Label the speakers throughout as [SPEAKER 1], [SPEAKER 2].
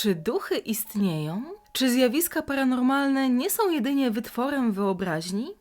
[SPEAKER 1] Czy duchy istnieją? Czy zjawiska paranormalne nie są jedynie wytworem wyobraźni?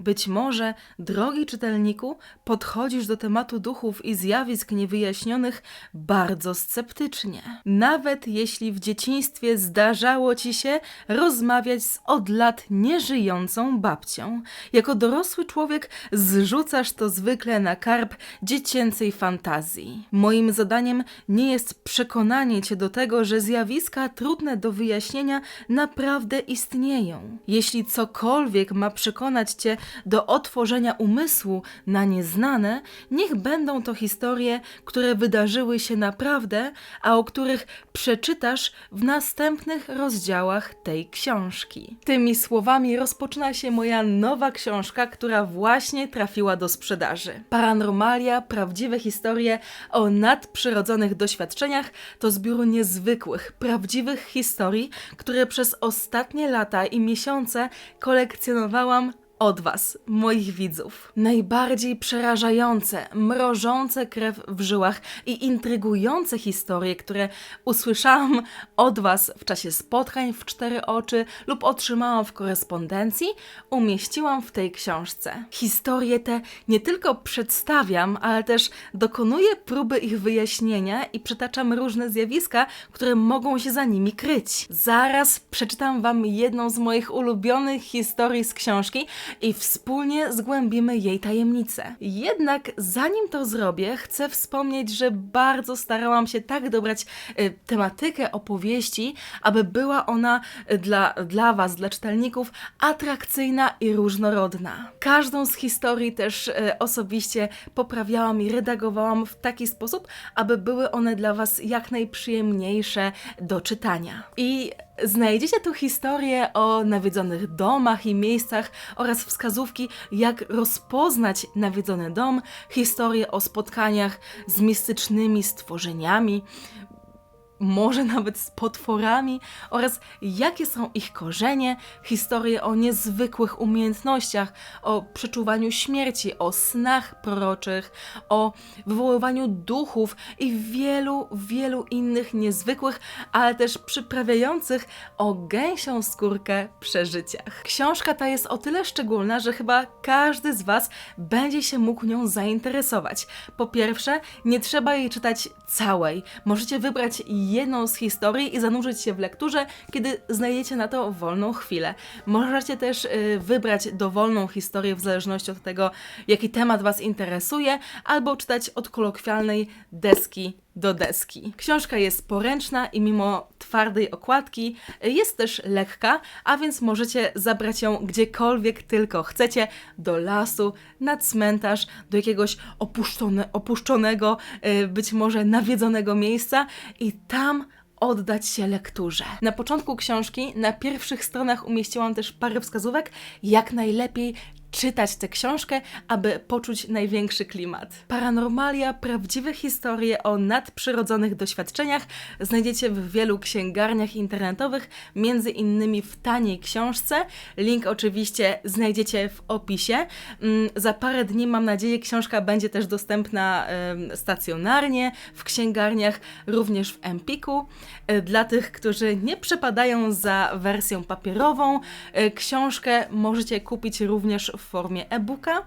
[SPEAKER 1] Być może, drogi czytelniku, podchodzisz do tematu duchów i zjawisk niewyjaśnionych bardzo sceptycznie. Nawet jeśli w dzieciństwie zdarzało ci się rozmawiać z od lat nieżyjącą babcią, jako dorosły człowiek zrzucasz to zwykle na karb dziecięcej fantazji. Moim zadaniem nie jest przekonanie cię do tego, że zjawiska trudne do wyjaśnienia naprawdę istnieją. Jeśli cokolwiek ma przekonać cię do otworzenia umysłu na nieznane, niech będą to historie, które wydarzyły się naprawdę, a o których przeczytasz w następnych rozdziałach tej książki. Tymi słowami rozpoczyna się moja nowa książka, która właśnie trafiła do sprzedaży. Paranormalia, prawdziwe historie o nadprzyrodzonych doświadczeniach to zbiór niezwykłych, prawdziwych historii, które przez ostatnie lata i miesiące kolekcjonowałam od Was, moich widzów. Najbardziej przerażające, mrożące krew w żyłach i intrygujące historie, które usłyszałam od Was w czasie spotkań w cztery oczy lub otrzymałam w korespondencji, umieściłam w tej książce. Historie te nie tylko przedstawiam, ale też dokonuję próby ich wyjaśnienia i przytaczam różne zjawiska, które mogą się za nimi kryć. Zaraz przeczytam Wam jedną z moich ulubionych historii z książki, i wspólnie zgłębimy jej tajemnice. Jednak zanim to zrobię, chcę wspomnieć, że bardzo starałam się tak dobrać y, tematykę opowieści, aby była ona y, dla, dla Was, dla czytelników, atrakcyjna i różnorodna. Każdą z historii też y, osobiście poprawiałam i redagowałam w taki sposób, aby były one dla Was jak najprzyjemniejsze do czytania. I Znajdziecie tu historie o nawiedzonych domach i miejscach oraz wskazówki, jak rozpoznać nawiedzony dom, historie o spotkaniach z mistycznymi stworzeniami, może nawet z potworami oraz jakie są ich korzenie, historie o niezwykłych umiejętnościach, o przeczuwaniu śmierci, o snach proroczych, o wywoływaniu duchów i wielu, wielu innych niezwykłych, ale też przyprawiających o gęsią skórkę przeżyciach. Książka ta jest o tyle szczególna, że chyba każdy z Was będzie się mógł nią zainteresować. Po pierwsze, nie trzeba jej czytać całej. Możecie wybrać jedną z historii i zanurzyć się w lekturze, kiedy znajdziecie na to wolną chwilę. Możecie też y, wybrać dowolną historię w zależności od tego, jaki temat Was interesuje, albo czytać od kolokwialnej deski do deski. Książka jest poręczna i mimo twardej okładki jest też lekka, a więc możecie zabrać ją gdziekolwiek tylko chcecie, do lasu, na cmentarz, do jakiegoś opuszczone, opuszczonego, y, być może nawiedzonego miejsca i tam oddać się lekturze. Na początku książki, na pierwszych stronach umieściłam też parę wskazówek, jak najlepiej czytać tę książkę, aby poczuć największy klimat. Paranormalia, prawdziwe historie o nadprzyrodzonych doświadczeniach znajdziecie w wielu księgarniach internetowych, między innymi w taniej książce. Link oczywiście znajdziecie w opisie. Mm, za parę dni, mam nadzieję, książka będzie też dostępna stacjonarnie, w księgarniach, również w Empiku. E, dla tych, którzy nie przepadają za wersją papierową, e, książkę możecie kupić również w formie e-booka.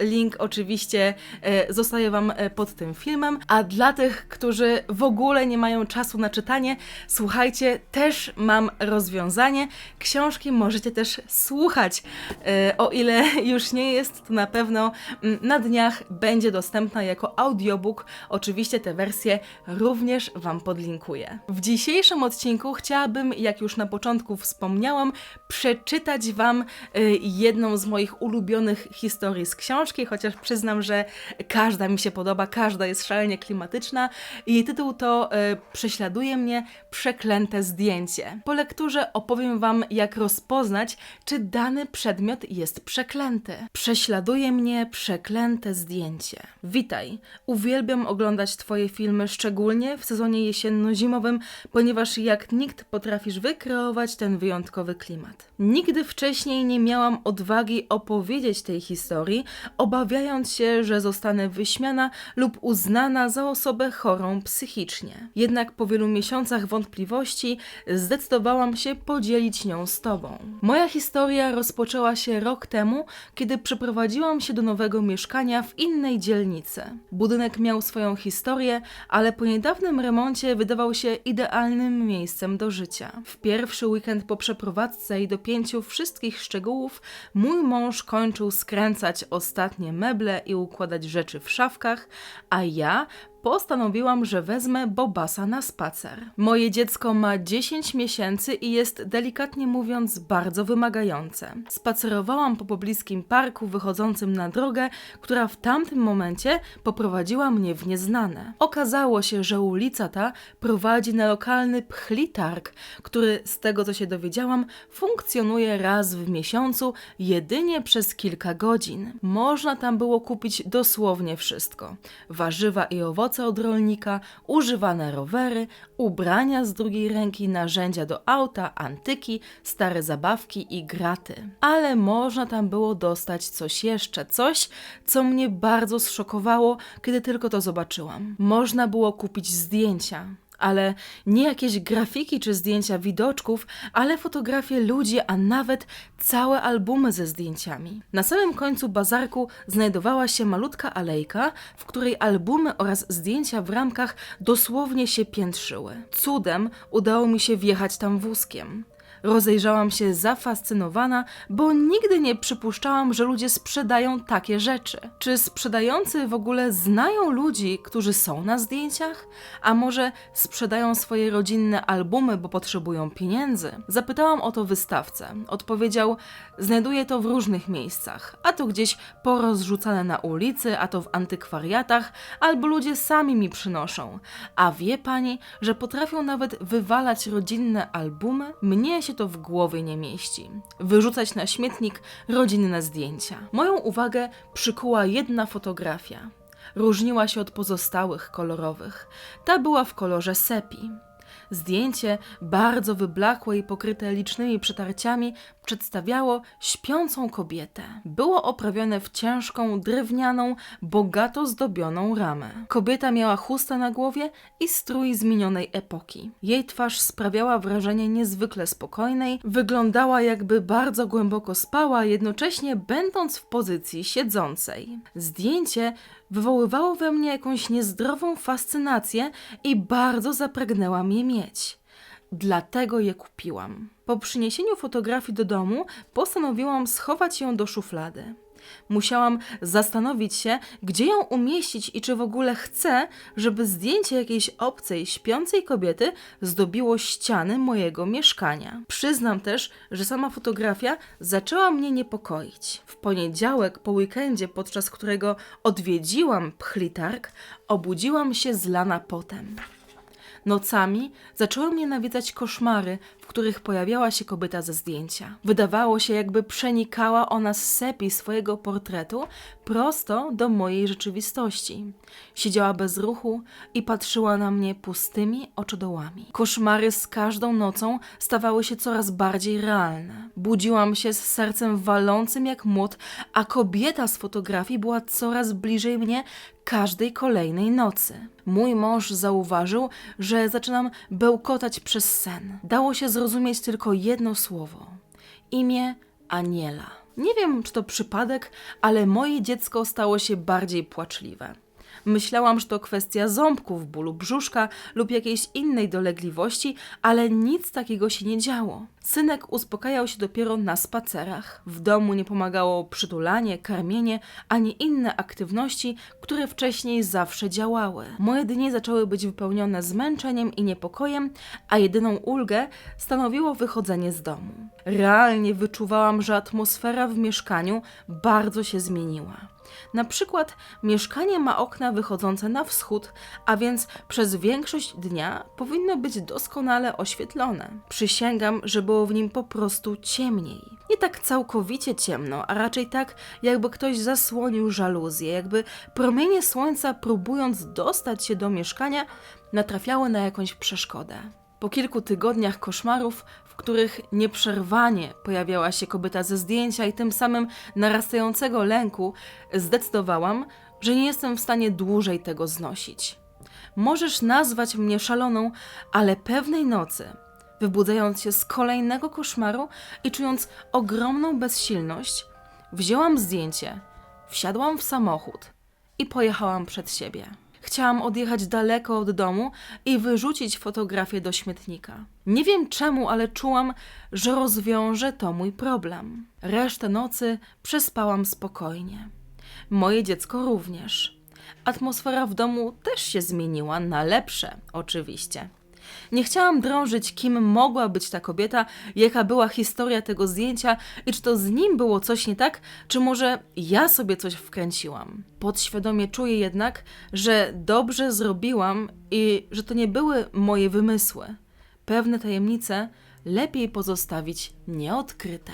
[SPEAKER 1] Link oczywiście e, zostaje Wam e, pod tym filmem. A dla tych, którzy w ogóle nie mają czasu na czytanie, słuchajcie, też mam rozwiązanie. Książki możecie też słuchać. E, o ile już nie jest, to na pewno mm, na dniach będzie dostępna jako audiobook. Oczywiście te wersje również Wam podlinkuję. W dzisiejszym odcinku chciałabym, jak już na początku wspomniałam, przeczytać Wam jedną z moich ulubionych historii z książki, chociaż przyznam, że każda mi się podoba, każda jest szalenie klimatyczna. Jej tytuł to y, Prześladuje mnie przeklęte zdjęcie. Po lekturze opowiem Wam, jak rozpoznać, czy dany przedmiot jest przeklęty. Prześladuje mnie przeklęte zdjęcie. Witaj. Uwielbiam oglądać Twoje filmy, szczególnie w sezonie jesienno-zimowym, ponieważ jak nikt potrafisz wykreować ten wyjątkowy klimat. Nigdy wcześniej nie miałam odwagi opowiedzieć tej historii, obawiając się, że zostanę wyśmiana lub uznana za osobę chorą psychicznie. Jednak po wielu miesiącach wątpliwości zdecydowałam się podzielić nią z Tobą. Moja historia rozpoczęła się rok temu, kiedy przeprowadziłam się do nowego mieszkania w innej dzielnicy. Budynek miał swoją historię, ale po niedawnym remoncie wydawał się idealnym miejscem do życia. W pierwszy weekend po przeprowadzce i dopięciu wszystkich szczegółów, mój mąż kończył skręcać ostatnie meble i układać rzeczy w szafkach, a ja postanowiłam, że wezmę Bobasa na spacer. Moje dziecko ma 10 miesięcy i jest delikatnie mówiąc bardzo wymagające. Spacerowałam po pobliskim parku wychodzącym na drogę, która w tamtym momencie poprowadziła mnie w nieznane. Okazało się, że ulica ta prowadzi na lokalny pchlitarg, który z tego co się dowiedziałam funkcjonuje raz w miesiącu jedynie przez kilka godzin. Można tam było kupić dosłownie wszystko: warzywa i owoce owoce od rolnika, używane rowery, ubrania z drugiej ręki, narzędzia do auta, antyki, stare zabawki i graty. Ale można tam było dostać coś jeszcze, coś, co mnie bardzo zszokowało, kiedy tylko to zobaczyłam. Można było kupić zdjęcia, ale nie jakieś grafiki czy zdjęcia widoczków, ale fotografie ludzi, a nawet całe albumy ze zdjęciami. Na samym końcu bazarku znajdowała się malutka alejka, w której albumy oraz zdjęcia w ramkach dosłownie się piętrzyły. Cudem udało mi się wjechać tam wózkiem. Rozejrzałam się zafascynowana, bo nigdy nie przypuszczałam, że ludzie sprzedają takie rzeczy. Czy sprzedający w ogóle znają ludzi, którzy są na zdjęciach? A może sprzedają swoje rodzinne albumy, bo potrzebują pieniędzy? Zapytałam o to wystawcę. Odpowiedział: Znajduję to w różnych miejscach, a to gdzieś porozrzucane na ulicy, a to w antykwariatach, albo ludzie sami mi przynoszą. A wie pani, że potrafią nawet wywalać rodzinne albumy? Mnie się się to w głowie nie mieści. Wyrzucać na śmietnik rodzinne zdjęcia. Moją uwagę przykuła jedna fotografia. Różniła się od pozostałych kolorowych. Ta była w kolorze sepi. Zdjęcie, bardzo wyblakłe i pokryte licznymi przetarciami, przedstawiało śpiącą kobietę. Było oprawione w ciężką, drewnianą, bogato zdobioną ramę. Kobieta miała chustę na głowie i strój z minionej epoki. Jej twarz sprawiała wrażenie niezwykle spokojnej, wyglądała jakby bardzo głęboko spała, jednocześnie będąc w pozycji siedzącej. Zdjęcie wywoływało we mnie jakąś niezdrową fascynację i bardzo zapragnęłam je mieć. Dlatego je kupiłam. Po przyniesieniu fotografii do domu postanowiłam schować ją do szuflady. Musiałam zastanowić się, gdzie ją umieścić i czy w ogóle chcę, żeby zdjęcie jakiejś obcej, śpiącej kobiety zdobiło ściany mojego mieszkania. Przyznam też, że sama fotografia zaczęła mnie niepokoić. W poniedziałek po weekendzie, podczas którego odwiedziłam pchlitarg, obudziłam się zlana potem. Nocami zaczęły mnie nawiedzać koszmary, w których pojawiała się kobieta ze zdjęcia. Wydawało się, jakby przenikała ona z sepi swojego portretu prosto do mojej rzeczywistości. Siedziała bez ruchu i patrzyła na mnie pustymi oczodołami. Koszmary z każdą nocą stawały się coraz bardziej realne. Budziłam się z sercem walącym jak młot, a kobieta z fotografii była coraz bliżej mnie każdej kolejnej nocy. Mój mąż zauważył, że zaczynam bełkotać przez sen. Dało się zrozumieć tylko jedno słowo: imię Aniela. Nie wiem, czy to przypadek, ale moje dziecko stało się bardziej płaczliwe. Myślałam, że to kwestia ząbków, bólu brzuszka lub jakiejś innej dolegliwości, ale nic takiego się nie działo. Synek uspokajał się dopiero na spacerach. W domu nie pomagało przytulanie, karmienie ani inne aktywności, które wcześniej zawsze działały. Moje dni zaczęły być wypełnione zmęczeniem i niepokojem, a jedyną ulgę stanowiło wychodzenie z domu. Realnie wyczuwałam, że atmosfera w mieszkaniu bardzo się zmieniła. Na przykład mieszkanie ma okna wychodzące na wschód, a więc przez większość dnia powinno być doskonale oświetlone. Przysięgam, że było w nim po prostu ciemniej. Nie tak całkowicie ciemno, a raczej tak, jakby ktoś zasłonił żaluzję, jakby promienie słońca próbując dostać się do mieszkania, natrafiały na jakąś przeszkodę. Po kilku tygodniach koszmarów których nieprzerwanie pojawiała się kobieta ze zdjęcia i tym samym narastającego lęku, zdecydowałam, że nie jestem w stanie dłużej tego znosić. Możesz nazwać mnie szaloną, ale pewnej nocy, wybudzając się z kolejnego koszmaru i czując ogromną bezsilność, wzięłam zdjęcie, wsiadłam w samochód i pojechałam przed siebie. Chciałam odjechać daleko od domu i wyrzucić fotografię do śmietnika. Nie wiem czemu, ale czułam, że rozwiąże to mój problem. Resztę nocy przespałam spokojnie. Moje dziecko również. Atmosfera w domu też się zmieniła na lepsze, oczywiście. Nie chciałam drążyć, kim mogła być ta kobieta, jaka była historia tego zdjęcia i czy to z nim było coś nie tak, czy może ja sobie coś wkręciłam. Podświadomie czuję jednak, że dobrze zrobiłam i że to nie były moje wymysły. Pewne tajemnice lepiej pozostawić nieodkryte.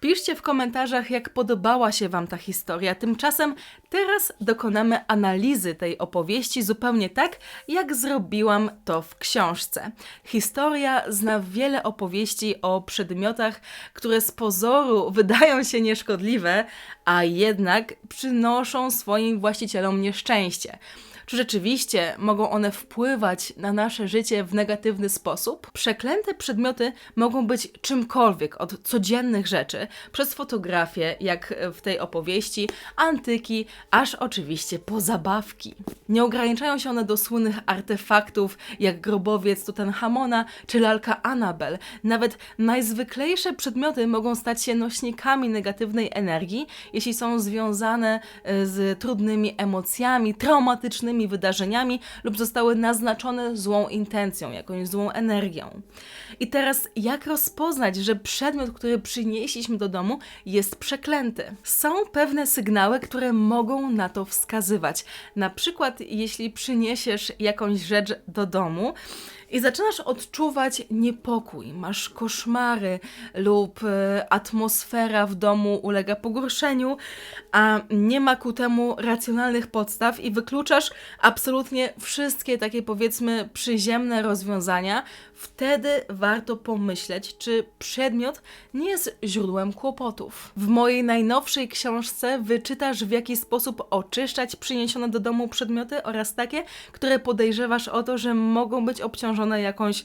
[SPEAKER 1] Piszcie w komentarzach, jak podobała się Wam ta historia. Tymczasem teraz dokonamy analizy tej opowieści zupełnie tak, jak zrobiłam to w książce. Historia zna wiele opowieści o przedmiotach, które z pozoru wydają się nieszkodliwe, a jednak przynoszą swoim właścicielom nieszczęście. Czy rzeczywiście mogą one wpływać na nasze życie w negatywny sposób? Przeklęte przedmioty mogą być czymkolwiek, od codziennych rzeczy, przez fotografię, jak w tej opowieści, antyki, aż oczywiście po zabawki. Nie ograniczają się one do słynnych artefaktów, jak grobowiec Tutenchamona czy lalka Annabel. Nawet najzwyklejsze przedmioty mogą stać się nośnikami negatywnej energii, jeśli są związane e, z trudnymi emocjami, traumatycznymi wydarzeniami lub zostały naznaczone złą intencją, jakąś złą energią. I teraz, jak rozpoznać, że przedmiot, który przynieśliśmy do domu, jest przeklęty? Są pewne sygnały, które mogą na to wskazywać. Na przykład, jeśli przyniesiesz jakąś rzecz do domu, i zaczynasz odczuwać niepokój, masz koszmary lub e, atmosfera w domu ulega pogorszeniu, a nie ma ku temu racjonalnych podstaw i wykluczasz absolutnie wszystkie takie powiedzmy przyziemne rozwiązania, wtedy warto pomyśleć, czy przedmiot nie jest źródłem kłopotów. W mojej najnowszej książce wyczytasz, w jaki sposób oczyszczać przyniesione do domu przedmioty oraz takie, które podejrzewasz o to, że mogą być obciążone jakąś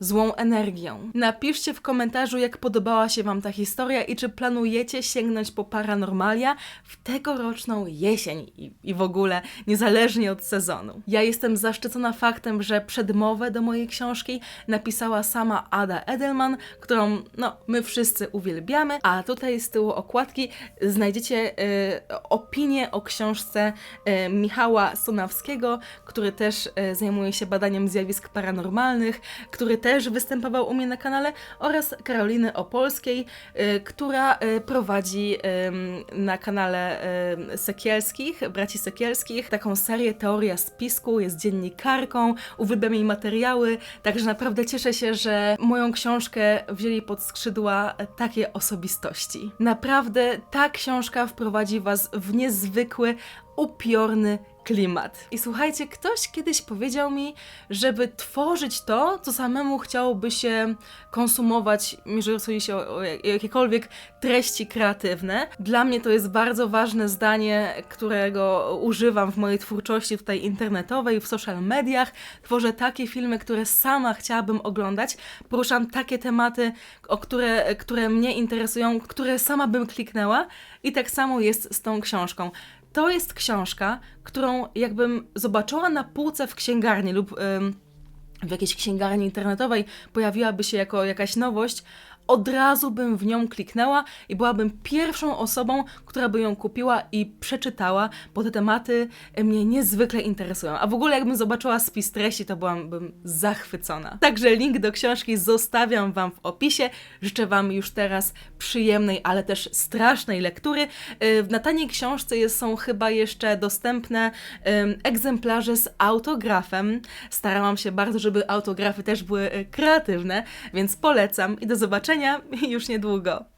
[SPEAKER 1] złą energią. Napiszcie w komentarzu, jak podobała się Wam ta historia i czy planujecie sięgnąć po paranormalia w tegoroczną jesień i, i w ogóle niezależnie od sezonu. Ja jestem zaszczycona faktem, że przedmowę do mojej książki napisała sama Ada Edelman, którą no, my wszyscy uwielbiamy, a tutaj z tyłu okładki znajdziecie y, opinię o książce y, Michała Sonawskiego, który też y, zajmuje się badaniem zjawisk paranormalnych, który też występował u mnie na kanale oraz Karoliny Opolskiej, y, która y, prowadzi na kanale Sekielskich, braci Sekielskich, taką serię Teoria Spisku, jest dziennikarką, uwielbiam jej materiały, także naprawdę cieszę się, że moją książkę wzięli pod skrzydła takie osobistości. Naprawdę ta książka wprowadzi Was w niezwykły, upiorny klimat. I słuchajcie, ktoś kiedyś powiedział mi, żeby tworzyć to, co samemu chciałoby się konsumować, jeżeli się o, o jakiekolwiek treści kreatywne. Dla mnie to jest bardzo ważne zdanie, którego używam w mojej twórczości tutaj internetowej, w social mediach. Tworzę takie filmy, które sama chciałabym oglądać. Poruszam takie tematy, o które, które mnie interesują, które sama bym kliknęła. I tak samo jest z tą książką to jest książka, którą jakbym zobaczyła na półce w księgarni lub w jakiejś księgarni internetowej pojawiłaby się jako jakaś nowość, od razu bym w nią kliknęła i byłabym pierwszą osobą, która by ją kupiła i przeczytała, bo te tematy mnie niezwykle interesują. A w ogóle jakbym zobaczyła spis treści, to byłabym zachwycona. Także link do książki zostawiam Wam w opisie. Życzę Wam już teraz przyjemnej, ale też strasznej lektury. Y, na taniej książce jest, są chyba jeszcze dostępne egzemplarze z autografem. Starałam się bardzo, żeby autografy też były y, kreatywne, więc polecam i do już niedługo.